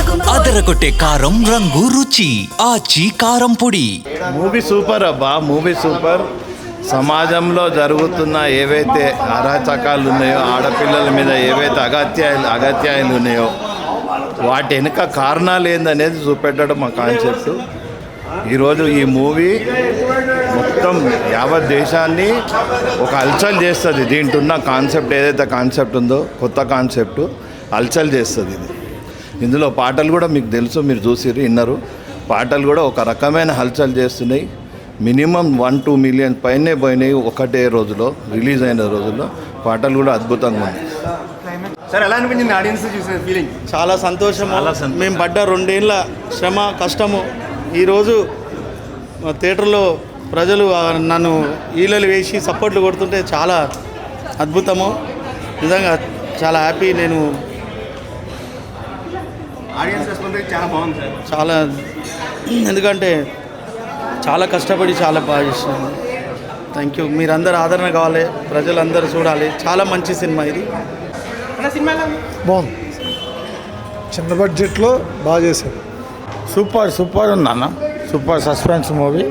అదరగొట్టే కారం రంగు రుచి. ఆచి కారం పొడి. మూవీ సూపర్ అబ్బా మూవీ సూపర్ సమాజంలో జరుగుతున్న ఏవైతే అరాచకాలు ఉన్నాయో ఆడపిల్లల మీద ఏవైతే అగత్యాలు అగత్యాలు ఉన్నాయో వాటి వెనుక కారణాలు ఏందనేది చూపెట్టడం మా కాన్సెప్ట్ ఈరోజు ఈ మూవీ మొత్తం యావత్ దేశాన్ని ఒక హల్చల్ చేస్తుంది. దీంట్లో ఉన్న కాన్సెప్ట్ ఏదైతే కాన్సెప్ట్ ఉందో కొత్త కాన్సెప్ట్ హల్చల్ చేస్తుంది ఇది. ఇందులో పాటలు కూడా మీకు తెలుసు మీరు చూసిర్రు విన్నారు. పాటలు కూడా ఒక రకమైన హల్చల్ చేస్తున్నాయి. మినిమం వన్ టూ మిలియన్ పైనే పోయినాయి ఒకటే రోజులో రిలీజ్ అయిన రోజుల్లో. పాటలు కూడా అద్భుతంగా ఉన్నాయి. సార్ ఎలా అనిపించింది ఆడియన్స్ చూసిన ఫీలింగ్? చాలా సంతోషం. మేము పడ్డ రెండేళ్ళ శ్రమ కష్టము ఈరోజు థియేటర్లో ప్రజలు నన్ను ఈలలు వేసి సపోర్ట్లు కొడుతుంటే చాలా అద్భుతము. నిజంగా చాలా హ్యాపీ. నేను ఆడియన్స్ రెస్పాన్స్ చాలా బాగుంది సార్. చాలా ఎందుకంటే చాలా కష్టపడి చాలా బాగా చేసినాను థ్యాంక్ యూ మీరందరూ ఆదరణ కావాలి ప్రజలందరూ చూడాలి. చాలా మంచి సినిమా ఇది. బాగుంది. చిన్న బడ్జెట్లో బాగా చేశారు. సూపర్ సూపర్ ఉందన్న సూపర్ సస్పెన్స్ మూవీ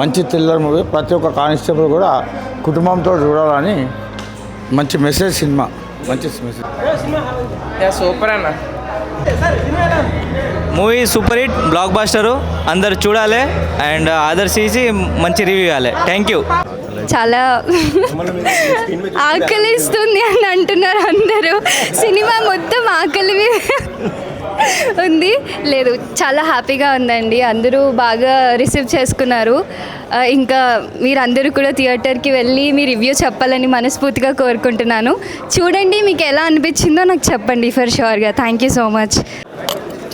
మంచి థ్రిల్లర్ మూవీ. ప్రతి ఒక్క కానిస్టేబుల్ కూడా కుటుంబంతో చూడాలని మంచి మెసేజ్ సినిమా. మంచి మెసేజ్ సూపర్ అన్న. Movie super hit blockbuster అందరు చూడాలి అండ్ ఆదర్శించి మంచి రివ్యూ ఇవ్వాలి. థ్యాంక్ యూ చాలా ఆకలిస్తుంది అని అంటున్నారు అందరూ. సినిమా మొత్తం ఆకలి ఉంది. లేదు చాలా హ్యాపీగా ఉందండి. అందరూ బాగా రిసీవ్ చేసుకున్నారు. ఇంకా మీరందరూ కూడా థియేటర్కి వెళ్ళి మీ రివ్యూ చెప్పాలని మనస్ఫూర్తిగా కోరుకుంటున్నాను. చూడండి మీకు ఎలా అనిపించిందో నాకు చెప్పండి ఫర్ షూర్గా థ్యాంక్ యూ సో మచ్.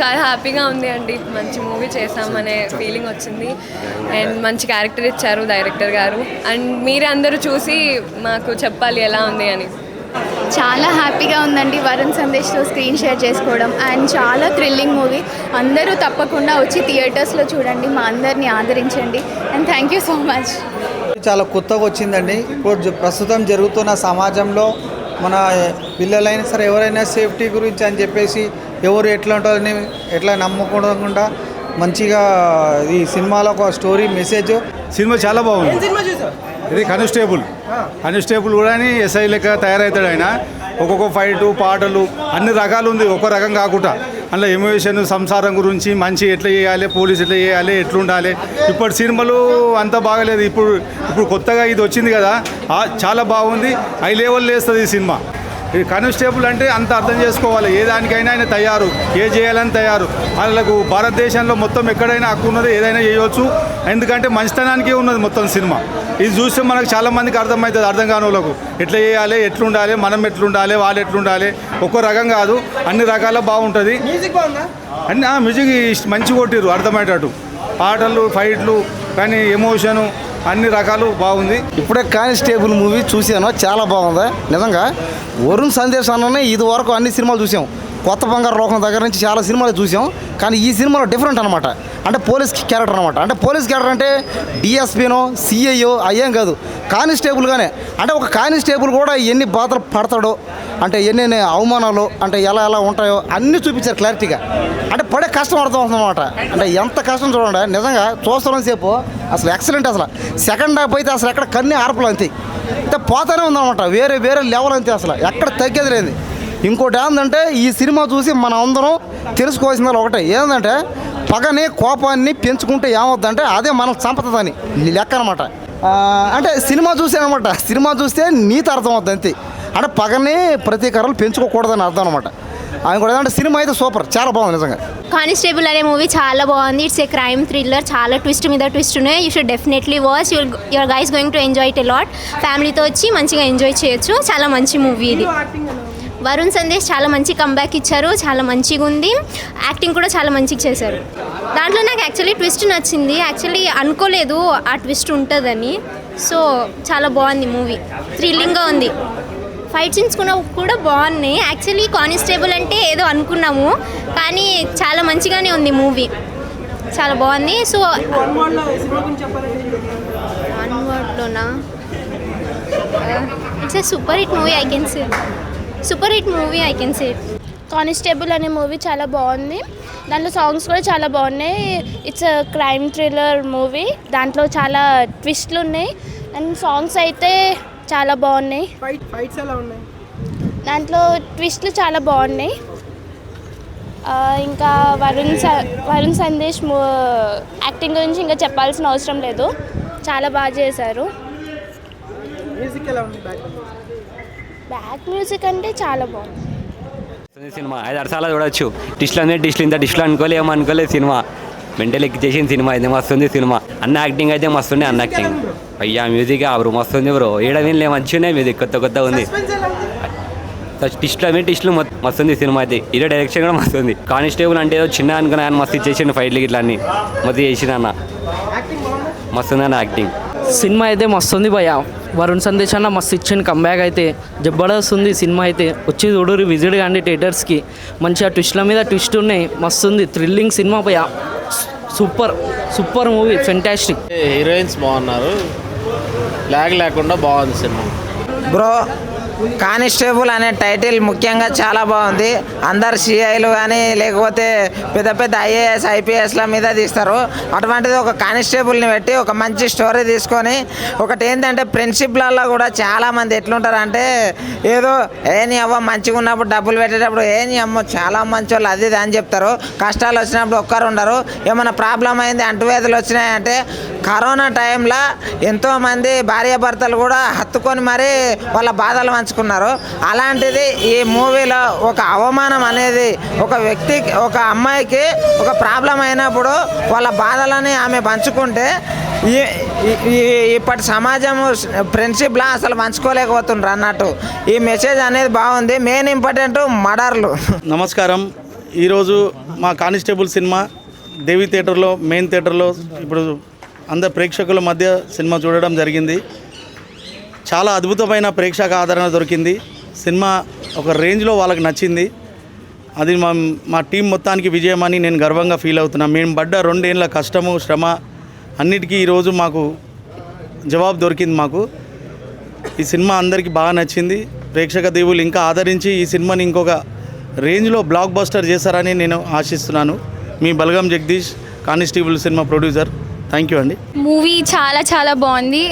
చాలా హ్యాపీగా ఉంది అండి. మంచి మూవీ చేసామనే ఫీలింగ్ వచ్చింది. అండ్ మంచి క్యారెక్టర్ ఇచ్చారు డైరెక్టర్ గారు. అండ్ మీరందరూ అందరూ చూసి మాకు చెప్పాలి ఎలా ఉంది అని. చాలా హ్యాపీగా ఉందండి వరుణ్ సందేశ్తో స్క్రీన్ షేర్ చేసుకోవడం అండ్ చాలా థ్రిల్లింగ్ మూవీ. అందరూ తప్పకుండా వచ్చి థియేటర్స్లో చూడండి మా అందరినీ ఆదరించండి and thank you so much. చాలా కొత్తగా వచ్చిందండి. ఇప్పుడు ప్రస్తుతం జరుగుతున్న సమాజంలో మన పిల్లలైనా సరే ఎవరైనా సేఫ్టీ గురించి అని చెప్పేసి ఎవరు ఎట్లా ఉంటారని ఎట్లా నమ్మకుండా మంచిగా ఈ సినిమాలో ఒక స్టోరీ మెసేజ్ సినిమా చాలా బాగుంది. ఇది కానిస్టేబుల్. కానిస్టేబుల్ కూడా ఎస్ఐ లెక్క తయారవుతాడు ఆయన. ఒక్కొక్క ఫైటు పాటలు అన్ని రకాలు ఉంది. ఒక రకం కాకుండా. అందులో ఎమోషన్ సంసారం గురించి మంచి ఎట్లా చేయాలి పోలీస్ ఎట్లా చేయాలి ఎట్లుండాలి. ఇప్పటి సినిమాలు అంత బాగలేదు. ఇప్పుడు ఇప్పుడు కొత్తగా ఇది వచ్చింది కదా చాలా బాగుంది. హై లెవెల్ వేస్తుంది ఈ సినిమా. ఈ కానిస్టేబుల్ అంటే అంత అర్థం చేసుకోవాలి. ఏ దానికైనా ఆయన తయారు ఏ చేయాలని తయారు. వాళ్ళకు భారతదేశంలో మొత్తం ఎక్కడైనా హక్కు ఉన్నది ఏదైనా చేయవచ్చు ఎందుకంటే మంచితనానికే ఉన్నది మొత్తం సినిమా. ఇది చూస్తే మనకు చాలా మందికి అర్థమవుతుంది అర్థం కాని వాళ్ళకు. ఎట్లా చేయాలి ఎట్లుండాలి మనం ఎట్లుండాలి వాళ్ళు ఎట్లుండాలి ఒక్కో రకం కాదు అన్ని రకాల బాగుంటుంది. అన్ని ఆ, మ్యూజిక్ మంచి కొట్టిరు అర్థమయ్యేటట్టు. పాటలు ఫైట్లు కానీ ఎమోషను అన్ని రకాలు బాగుంది. ఇప్పుడే కానిస్టేబుల్ మూవీ చూశాను చాలా బాగుంది? నిజంగా వరుణ్ సందేశ్ అన్ననే ఇది వరకు అన్ని సినిమాలు చూసాం. కొత్త బంగారు లోకం దగ్గర నుంచి చాలా సినిమాలు చూసాం. కానీ ఈ సినిమాలో డిఫరెంట్ అనమాట అంటే పోలీస్ క్యారెక్టర్ అనమాట అంటే పోలీస్ క్యారెక్టర్ అంటే డిఎస్పీనో సిఐఓ అయ్యేం కాదు. కానిస్టేబుల్గానే అంటే ఒక కానిస్టేబుల్ కూడా ఎన్ని బాధలు పడతాడో అంటే ఎన్ని అవమానాలు అంటే ఎలా ఎలా ఉంటాయో అన్నీ చూపించారు క్లారిటీగా. అంటే పడే కష్టం అర్థం అవుతుందన్నమాట అంటే ఎంత కష్టం చూడండి. నిజంగా చూస్తున్న సేపు. అసలు ఎక్సలెంట్ అసలు. సెకండ్ హాఫ్ అయితే అసలు ఎక్కడ కన్నీ ఆర్పులు అంతే. అంటే పోతానే ఉందన్నమాట. వేరే వేరే లెవెల్ అంతే అసలు. ఎక్కడ తగ్గేది లేదు. ఇంకోటి ఏంటంటే ఈ సినిమా చూసి మనం అందరం తెలుసుకోవాల్సిన ఒకటే. ఏంటంటే పగని కోపాన్ని పెంచుకుంటే ఏమవుద్దంటే అదే మనం చంపుతుందని. లెక్క అనమాట అంటే సినిమా చూసే అనమాట సినిమా చూస్తే నీతి అర్థం అవుద్ది అంతే. అంటే పగని ప్రతీకారాలు పెంచుకోకూడదని అర్థం అనమాట ఆయన కూడా అంటే సినిమా అయితే సూపర్. చాలా బాగుంది నిజంగా. కానిస్టేబుల్ అనే మూవీ చాలా బాగుంది. ఇట్స్ ఏ క్రైమ్ థ్రిల్లర్ చాలా ట్విస్ట్ మీద ట్విస్ట్ ఉన్నాయి. You should definitely watch your your guys going to enjoy it lot ఫ్యామిలీతో వచ్చి మంచిగా ఎంజాయ్ చేయొచ్చు. చాలా మంచి మూవీ ఇది. వరుణ్ సందేశ్ చాలా మంచి కంబ్యాక్ ఇచ్చారు చాలా మంచిగా ఉంది. యాక్టింగ్ కూడా చాలా మంచిగా చేశారు. దాంట్లో నాకు యాక్చువల్లీ ట్విస్ట్ నచ్చింది. యాక్చువల్లీ అనుకోలేదు ఆ ట్విస్ట్ ఉంటుందని. సో చాలా బాగుంది మూవీ థ్రిల్లింగ్గా ఉంది. ఫైట్ సీన్స్ కూడా కూడా బాగున్నాయి. యాక్చువల్లీ కానిస్టేబుల్ అంటే ఏదో అనుకున్నాము. కానీ చాలా మంచిగానే ఉంది మూవీ చాలా బాగుంది. So one వర్డ్లోనా it's a super hit movie I can see super hit movie I can say constable అనే మూవీ చాలా బాగుంది. దాంట్లో సాంగ్స్ కూడా చాలా బాగున్నాయి. It's crime thriller movie. దాంట్లో చాలా ట్విస్ట్లు ఉన్నాయి. అండ్ సాంగ్స్ అయితే చాలా బాగున్నాయి. దాంట్లో ట్విస్ట్లు చాలా బాగున్నాయి. ఇంకా వరుణ్ స వరుణ్ సందేశ్ యాక్టింగ్ గురించి ఇంకా చెప్పాల్సిన అవసరం లేదు. చాలా బాగా చేశారు. మ్యూజిక్ ఎలా ఉంది బ్యాక్ మ్యూజిక్ అంటే చాలా బాగుంది. సినిమా. ఐదు ఆరు సార్లు చూడొచ్చు. టిస్ట్లు అనేది టిస్ట్లు ఇంత టిస్ట్లు అనుకోలే ఏమో అనుకోలేదు సినిమా. మెంటల్ ఎక్కి చేసిన సినిమా అయితే మస్తుంది సినిమా. అన్న యాక్టింగ్ అయితే మస్తుండే అన్న యాక్టింగ్ అయ్యా మ్యూజిక్ బ్రో మస్తుంది బ్రో ఏడ వినలే మంచిగానే మ్యూజిక్ కొత్త కొత్త ఉంది. టిస్ట్లు అనేది టిస్ట్లు మస్తుంది సినిమా అయితే. ఇదే డైరెక్షన్ కూడా మస్తుంది కానిస్టేబుల్ అంటే ఏదో చిన్న అనుకున్నా ఆయన మస్తు ఇచ్చేసిండు ఫైట్లు ఇట్లా అన్ని. మొత్తం చేసిన అన్న. మస్తుంది అన్న యాక్టింగ్ సినిమా అయితే మస్తు ఉంది భయ వరుణ్ సందేశ్ అన్న మస్తు ఇచ్చిన కంబ్యాక్ అయితే. జబర్దస్త్ ఉంది సినిమా అయితే. వచ్చి చూడరు విజిట్ కానీ థియేటర్స్కి మంచిగా ట్విస్ట్ల మీద ట్విస్ట్ ఉన్నాయి మస్తు ఉంది. థ్రిల్లింగ్ సినిమా భయ super super movie fantastic heroines బాగున్నారు. లాగ్ లేకుండా బాగుంది సినిమా. బ్రో కానిస్టేబుల్ అనే టైటిల్ ముఖ్యంగా చాలా బాగుంది. అందరు సిఐలు కానీ లేకపోతే పెద్ద పెద్ద ఐఏఎస్ ఐపీఎస్ల మీద తీస్తారు. అటువంటిది ఒక కానిస్టేబుల్ని పెట్టి ఒక మంచి స్టోరీ తీసుకొని ఒకటి ఏంటంటే ఫ్రెండ్షిప్లలో కూడా చాలామంది ఎట్లుంటారు అంటే ఏదో ఏని అవ్వ మంచిగా ఉన్నప్పుడు డబ్బులు పెట్టేటప్పుడు ఏని అమ్మ చాలా మంచి వాళ్ళు అది ఇది అని చెప్తారు. కష్టాలు వచ్చినప్పుడు ఒక్కరు ఉండరు. ఏమైనా ప్రాబ్లం అయింది అంటువ్యాధులు వచ్చినాయంటే కరోనా టైంలో ఎంతోమంది భార్యాభర్తలు కూడా హత్తుకొని మరీ వాళ్ళ బాధలు మార్చుకున్నారో అలాంటిది ఈ మూవీలో ఒక అవమానం అనేది ఒక వ్యక్తికి ఒక అమ్మాయికి ఒక ప్రాబ్లం అయినప్పుడు వాళ్ళ బాధలని ఆమె పంచుకుంటే ఈ ఈ- ఇప్పటి సమాజం ఫ్రెండ్షిప్లా అసలు పంచుకోలేకపోతుండ్రు అన్నట్టు. ఈ మెసేజ్ అనేది బాగుంది. మెయిన్ ఇంపార్టెంట్ మర్డర్లు. నమస్కారం. ఈరోజు మా కానిస్టేబుల్ సినిమా దేవి థియేటర్లో మెయిన్ థియేటర్లో ఇప్పుడు అందరు ప్రేక్షకుల మధ్య సినిమా చూడడం జరిగింది. చాలా అద్భుతమైన ప్రేక్షక ఆదరణ దొరికింది. సినిమా ఒక రేంజ్లో వాళ్ళకి నచ్చింది. అది మా మా టీం మొత్తానికి విజయం అని నేను గర్వంగా ఫీల్ అవుతున్నాను మేము పడ్డ రెండేళ్ళ కష్టము శ్రమ అన్నిటికీ ఈరోజు మాకు జవాబు దొరికింది మాకు. ఈ సినిమా అందరికీ బాగా నచ్చింది. ప్రేక్షక దేవులు ఇంకా ఆదరించి ఈ సినిమాని ఇంకొక రేంజ్లో బ్లాక్ బస్టర్ చేస్తారని నేను ఆశిస్తున్నాను. మీ బలగం జగదీష్ కానిస్టేబుల్ సినిమా ప్రొడ్యూసర్. థ్యాంక్ యూ అండి. మూవీ చాలా చాలా బాగుంది.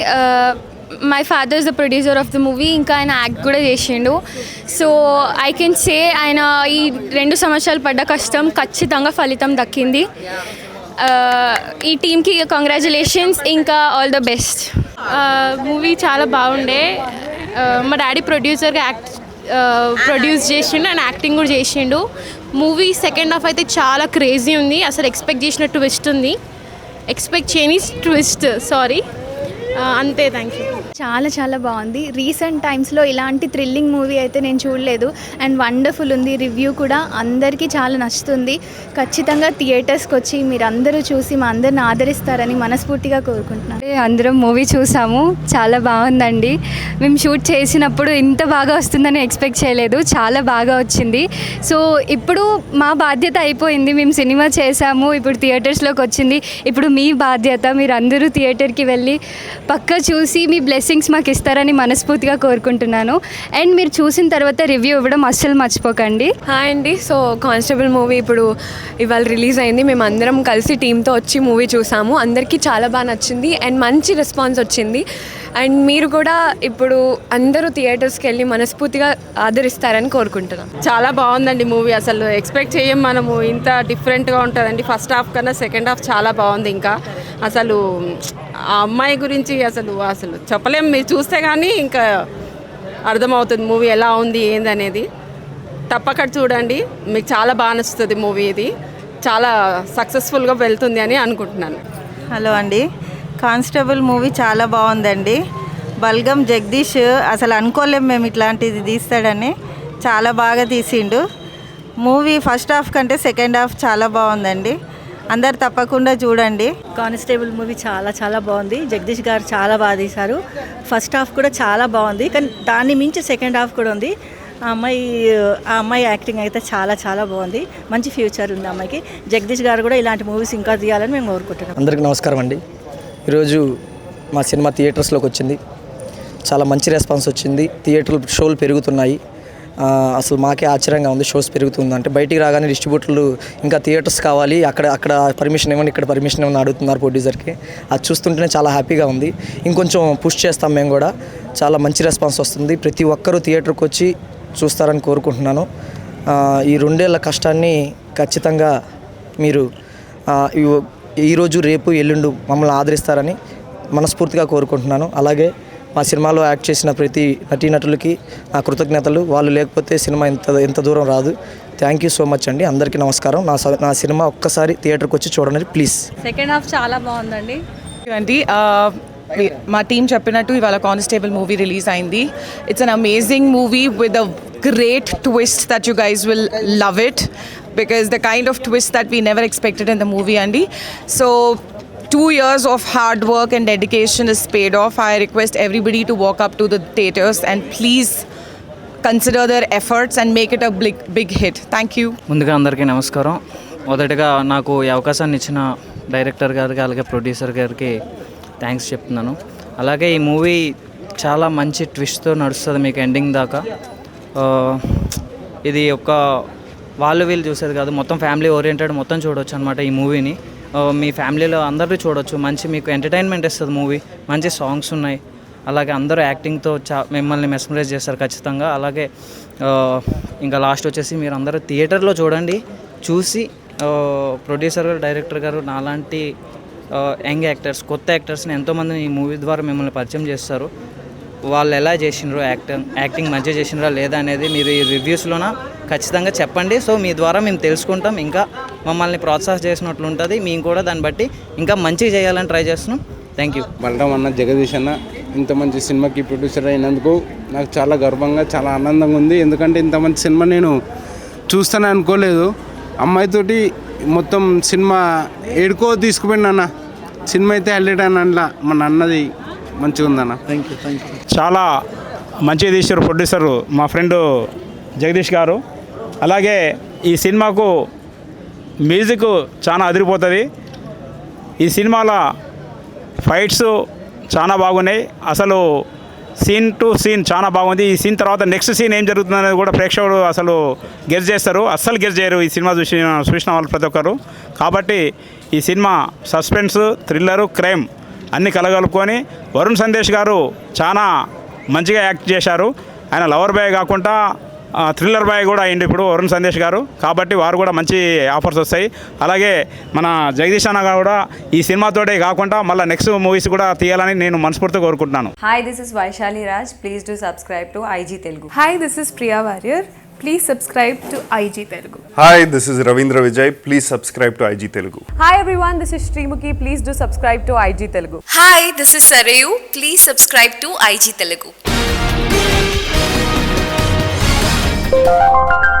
My father is the producer of the movie ఇంకా ఆయన యాక్ట్ కూడా చేసిండు. సో ఐ కెన్ సే ఆయన ఈ రెండు సంవత్సరాలు పడ్డ కష్టం ఖచ్చితంగా ఫలితం దక్కింది. Uh, ఈ టీమ్కి కంగ్రాచులేషన్స్ ఇంకా ఆల్ ద బెస్ట్ మూవీ చాలా బాగుండే. Uh, మా డాడీ ప్రొడ్యూసర్గా యాక్ట్ ప్రొడ్యూస్ చేసిండు అండ్ యాక్టింగ్ కూడా చేసిండు. మూవీ సెకండ్ హాఫ్ అయితే చాలా క్రేజీ ఉంది. అసలు ఎక్స్పెక్ట్ చేసిన ట్విస్ట్ ఉంది. ఎక్స్పెక్ట్ చేయని ట్విస్ట్ సారీ అంతే థ్యాంక్ యూ చాలా చాలా బాగుంది. రీసెంట్ టైమ్స్లో ఇలాంటి థ్రిల్లింగ్ మూవీ అయితే నేను చూడలేదు. అండ్ వండర్ఫుల్ ఉంది. రివ్యూ కూడా అందరికీ చాలా నచ్చుతుంది. ఖచ్చితంగా థియేటర్స్కి వచ్చి మీరు అందరూ చూసి మా అందరిని ఆదరిస్తారని మనస్ఫూర్తిగా కోరుకుంటున్నాను. అందరం మూవీ చూసాము. చాలా బాగుందండి. మేము షూట్ చేసినప్పుడు ఇంత బాగా వస్తుందని ఎక్స్పెక్ట్ చేయలేదు. చాలా బాగా వచ్చింది. సో ఇప్పుడు మా బాధ్యత అయిపోయింది. మేము సినిమా చేసాము. ఇప్పుడు థియేటర్స్లోకి వచ్చింది. ఇప్పుడు మీ బాధ్యత. మీరు అందరూ థియేటర్కి వెళ్ళి పక్క చూసి మీ బ్లెస్సింగ్స్ మాకు ఇస్తారని మనస్ఫూర్తిగా కోరుకుంటున్నాను. అండ్ మీరు చూసిన తర్వాత రివ్యూ ఇవ్వడం అస్సలు మర్చిపోకండి. హాయ్ అండి. సో కానిస్టేబుల్ మూవీ ఇప్పుడు ఇవాళ రిలీజ్ అయింది. మేము అందరం కలిసి టీంతో వచ్చి మూవీ చూసాము. అందరికీ చాలా బాగా నచ్చింది. అండ్ మంచి రెస్పాన్స్ వచ్చింది. అండ్ మీరు కూడా ఇప్పుడు అందరూ థియేటర్స్కి వెళ్ళి మనస్ఫూర్తిగా ఆదరిస్తారని కోరుకుంటున్నాం. చాలా బాగుందండి మూవీ. అసలు ఎక్స్పెక్ట్ చేయం మనము. ఇంత డిఫరెంట్గా ఉంటుందండి. ఫస్ట్ హాఫ్ కన్నా సెకండ్ హాఫ్ చాలా బాగుంది ఇంకా. అసలు ఆ అమ్మాయి గురించి అసలు అసలు చెప్పలేం. మీరు చూస్తే కానీ ఇంకా అర్థమవుతుంది మూవీ ఎలా ఉంది ఏందనేది. తప్పక చూడండి. మీకు చాలా బాగా నచ్చుతుంది మూవీ ఇది. చాలా సక్సెస్ఫుల్గా వెళ్తుంది అని అనుకుంటున్నాను. హలో అండి. కానిస్టేబుల్ మూవీ చాలా బాగుందండి. బల్గం జగదీష్ అసలు అనుకోలేం మేము ఇట్లాంటిది తీస్తాడని. చాలా బాగా తీసిండు. మూవీ ఫస్ట్ హాఫ్ కంటే సెకండ్ హాఫ్ చాలా బాగుందండి. అందరు తప్పకుండా చూడండి. కానిస్టేబుల్ మూవీ చాలా చాలా బాగుంది. జగదీష్ గారు చాలా బాగా తీశారు. ఫస్ట్ హాఫ్ కూడా చాలా బాగుంది. కానీ దాన్ని మించి సెకండ్ హాఫ్ కూడా ఉంది. ఆ అమ్మాయి ఆ అమ్మాయి యాక్టింగ్ అయితే చాలా చాలా బాగుంది. మంచి ఫ్యూచర్ ఉంది అమ్మాయికి. జగదీష్ గారు కూడా ఇలాంటి మూవీస్ ఇంకా తీయాలని మేము కోరుకుంటున్నాం. అందరికీ నమస్కారం అండి. ఈరోజు మా సినిమా థియేటర్స్లోకి వచ్చింది. చాలా మంచి రెస్పాన్స్ వచ్చింది. థియేటర్ షోలు పెరుగుతున్నాయి. అసలు మాకే ఆశ్చర్యంగా ఉంది షోస్ పెరుగుతుందంటే బయటికి రాగానే డిస్ట్రిబ్యూటర్లు ఇంకా థియేటర్స్ కావాలి అక్కడ అక్కడ పర్మిషన్ ఇవ్వండి ఇక్కడ పర్మిషన్ ఇవ్వని అడుగుతున్నారు ప్రొడ్యూసర్కి. అది చూస్తుంటేనే చాలా హ్యాపీగా ఉంది. ఇంకొంచెం పుష్ చేస్తాం మేము కూడా. చాలా మంచి రెస్పాన్స్ వస్తుంది. ప్రతి ఒక్కరూ థియేటర్కి వచ్చి చూస్తారని కోరుకుంటున్నాను. ఈ రెండేళ్ళ కష్టాన్ని ఖచ్చితంగా మీరు ఈరోజు రేపు ఎల్లుండు మమ్మల్ని ఆదరిస్తారని మనస్ఫూర్తిగా కోరుకుంటున్నాను. అలాగే మా సినిమాలో యాక్ట్ చేసిన ప్రతి నటీనటులకి నా కృతజ్ఞతలు. వాళ్ళు లేకపోతే సినిమా ఇంత ఇంత దూరం రాదు. థ్యాంక్ యూ సో మచ్ అండి. అందరికీ నమస్కారం. నా స- నా సినిమా ఒక్కసారి థియేటర్కి వచ్చి చూడండి ప్లీజ్ సెకండ్ హాఫ్ చాలా బాగుందండి. అండి మా టీం చెప్పినట్టు ఇవాళ కానిస్టేబుల్ మూవీ రిలీజ్ అయింది. It's an amazing movie with a great twist that you guys will love it because the kind of twist that we never expected in the movie అండి. So two years of hard work and dedication is paid off. I request everybody to walk up to the theaters and please consider their efforts and make it a big, big hit. Thank you. ముందుగా అందరికీ నమస్కారం మొదటగా నాకు ఈ అవకాశాన్ని ఇచ్చిన director గారికి అలాగే ప్రొడ్యూసర్ గారికి థ్యాంక్స్ చెప్తున్నాను అలాగే ఈ మూవీ చాలా మంచి ట్విస్ట్తో నడుస్తుంది మీకు ఎండింగ్ దాకా ఆ, ఇది ఒక వాళ్ళు వీళ్ళు చూసేది కాదు మొత్తం ఫ్యామిలీ ఓరియంటెడ్ మొత్తం చూడొచ్చు అనమాట ఈ మూవీని ఆ, మీ ఫ్యామిలీలో అందరూ చూడొచ్చు. మంచి మీకు ఎంటర్టైన్మెంట్ ఇస్తుంది మూవీ. మంచి సాంగ్స్ ఉన్నాయి. అలాగే అందరూ యాక్టింగ్తో చా మిమ్మల్ని మెస్మరైజ్ చేస్తారు ఖచ్చితంగా. అలాగే ఇంకా లాస్ట్ వచ్చేసి మీరు అందరూ థియేటర్లో చూడండి. చూసి ప్రొడ్యూసర్ గారు డైరెక్టర్ గారు నాలాంటి యంగ్ యాక్టర్స్ కొత్త యాక్టర్స్ని ఎంతోమందిని ఈ మూవీ ద్వారా మిమ్మల్ని పరిచయం చేస్తారు. వాళ్ళు ఎలా చేసినారో యాక్టింగ్ యాక్టింగ్ మంచిగా చేసినారా లేదా అనేది మీరు ఈ రివ్యూస్లోన ఖచ్చితంగా చెప్పండి. సో మీ ద్వారా మేము తెలుసుకుంటాం. ఇంకా మమ్మల్ని ప్రోత్సాహం చేసినట్లు ఉంటుంది మేము కూడా దాన్ని బట్టి ఇంకా మంచిగా చేయాలని ట్రై చేస్తున్నాం. థ్యాంక్ యూ బలరాం అన్న జగదీష్ అన్న ఇంత మంచి సినిమాకి ప్రొడ్యూసర్ అయినందుకు నాకు చాలా గర్వంగా చాలా ఆనందంగా ఉంది. ఎందుకంటే ఇంత మంచి సినిమా నేను చూస్తాను అనుకోలేదు. అమ్మాయితోటి మొత్తం సినిమా ఏడుకో తీసుకుపోయిన అన్న. సినిమా అయితే హైలైట్ అని అట్లా మన అన్నది మంచిగా ఉందన్న. థ్యాంక్ యూ థ్యాంక్ యూ చాలా మంచిగా తీశారు ప్రొడ్యూసరు మా ఫ్రెండ్ జగదీష్ గారు. అలాగే ఈ సినిమాకు మ్యూజిక్ చాలా అదిరిపోతుంది. ఈ సినిమాలో ఫైట్స్ చాలా బాగున్నాయి. అసలు సీన్ టు సీన్ చాలా బాగుంది. ఈ సీన్ తర్వాత నెక్స్ట్ సీన్ ఏం జరుగుతుంది అనేది కూడా ప్రేక్షకుడు అసలు గెస్ చేస్తారు. అస్సలు గెస్ చేయరు ఈ సినిమా చూసి చూసిన వాళ్ళు ప్రతి ఒక్కరు. కాబట్టి ఈ సినిమా సస్పెన్స్ థ్రిల్లరు క్రైమ్ అన్ని కలగలుపుకొని వరుణ్ సందేశ్ గారు చాలా మంచిగా యాక్ట్ చేశారు. ఆయన లవర్ బాయ్ కాకుండా థ్రిల్లర్ బాయ్ కూడా అయింది ఇప్పుడు వరుణ్ సందేశ్ గారు. కాబట్టి వారు కూడా మంచి ఆఫర్స్ వస్తాయి. అలాగే మన జగదీష్ అన్న కూడా ఈ సినిమాతోటే కాకుండా మళ్ళీ నెక్స్ట్ మూవీస్ కూడా తీయాలని నేను మనస్ఫూర్తి కోరుకుంటున్నాను. Hi this is Vaishali Raj please do subscribe to IG Telugu hi this is Priya Warrier please subscribe to IG Telugu hi this is Ravindra Vijay please subscribe to IG Telugu hi everyone this is Sreemukhi please do subscribe to IG Telugu hi this is Sareyu please subscribe to IG Telugu Thank you.